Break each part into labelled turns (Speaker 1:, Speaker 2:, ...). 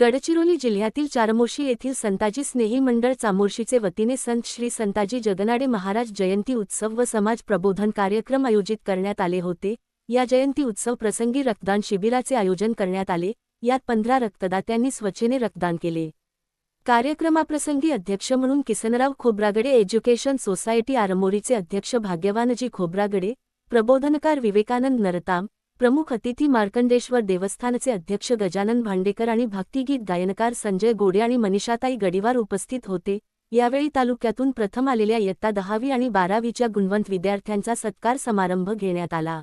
Speaker 1: गडचिरोली जिल्ह्यातील चारमोशी येथील संताजी स्नेही मंडळ चामोर्शीचे वतीने संत श्री संताजी जगनाडे महाराज जयंती उत्सव व समाज प्रबोधन कार्यक्रम आयोजित करण्यात आले होते. या जयंती उत्सव प्रसंगी रक्तदान शिबिराचे आयोजन करण्यात आले. यात पंधरा रक्तदात्यांनी स्वच्छेने रक्तदान केले. कार्यक्रमाप्रसंगी अध्यक्ष म्हणून किसनराव खोब्रागडे एज्युकेशन सोसायटी आरमोरीचे अध्यक्ष भाग्यवानजी खोब्रागडे प्रबोधनकार विवेकानंद नरताम प्रमुख अतिथी मार्कंडेश्वर देवस्थानचे अध्यक्ष गजानन भांडेकर आणि भक्तिगीत गायनकार संजय गोडे आणि मनीषाताई गडीवार उपस्थित होते. यावेळी तालुक्यातून प्रथम आलेल्या इयत्ता दहावी आणि बारावीच्या गुणवंत विद्यार्थ्यांचा सत्कार समारंभ घेण्यात आला.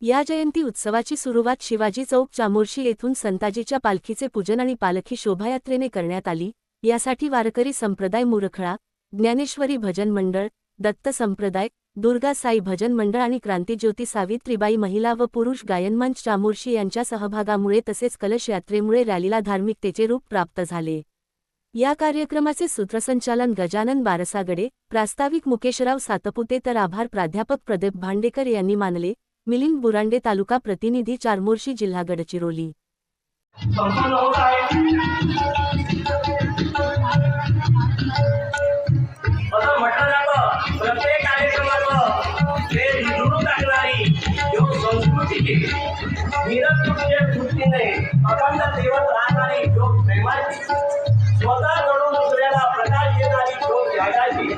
Speaker 1: या जयंती उत्सवाची सुरुवात शिवाजी चौक चामोर्शी येथून संताजीच्या पालखीचे पूजन आणि पालखी शोभायात्रेने करण्यात आली. यासाठी वारकरी संप्रदाय मुरखळा ज्ञानेश्वरी भजन मंडळ दत्त संप्रदाय दुर्गा साई भजन मंडळ आणि क्रांतीज्योती सावित्रीबाई महिला व पुरुष गायनमंच चामोर्शी यांच्या सहभागामुळे तसेच कलश यात्रेमुळे रॅलीला धार्मिकतेचे रूप प्राप्त झाले. या कार्यक्रमाचे सूत्रसंचालन गजानन बारसागडे प्रास्ताविक मुकेशराव सातपुते तर आभार प्राध्यापक प्रदीप भांडेकर यांनी मानले. मिलिंद बुरांडे तालुका प्रतिनिधी चारमोर्शी जिल्हा गडचिरोली.
Speaker 2: निरंकुश दृष्टीने अखंड देवत राहणारी योग प्रेमाची. स्वतः घडून दुसऱ्याला प्रकाश देणारी योग जगाची.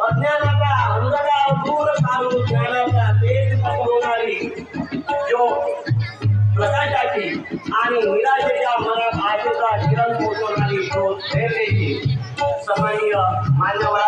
Speaker 2: अज्ञानाचा अंधकार दूर काढून ज्ञानाचा तेज पसरवणारी योग प्रकाशाची आणि निराशेच्या मनात आशेचा किरण पोहोचवणारी शोध प्रेरणेची. सन्माननीय मान्यवर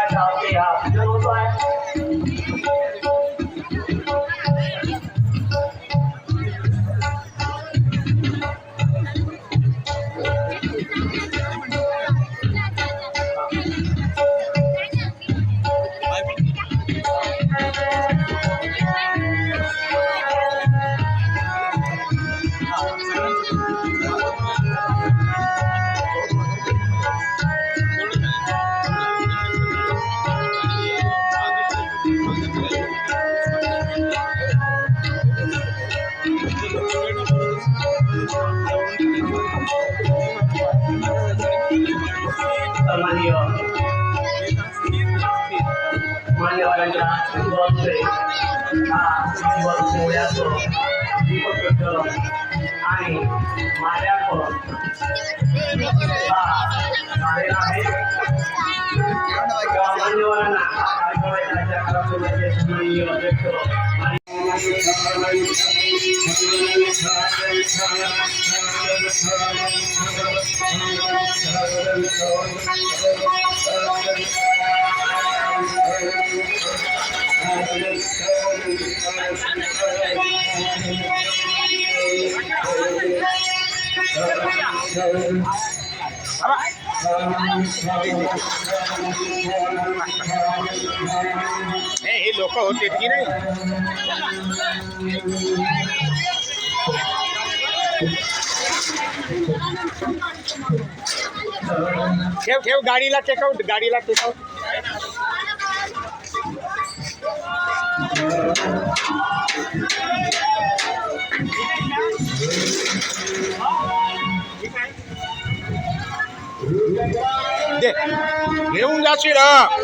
Speaker 2: Manio. Manio Ganja, ya Golpe, Ah, Iwan Suyato, Iwan Kudo, Ani, Mariako, Ah, Mariako, eh. Manio Rana, Manio Ganja, Manio Dekto, Manio Thank
Speaker 3: you. हे लोक होते की नाही ठेव ठेव गाडीला टेकआउट गाडीला टेकआउट दे घेऊन जाशील हा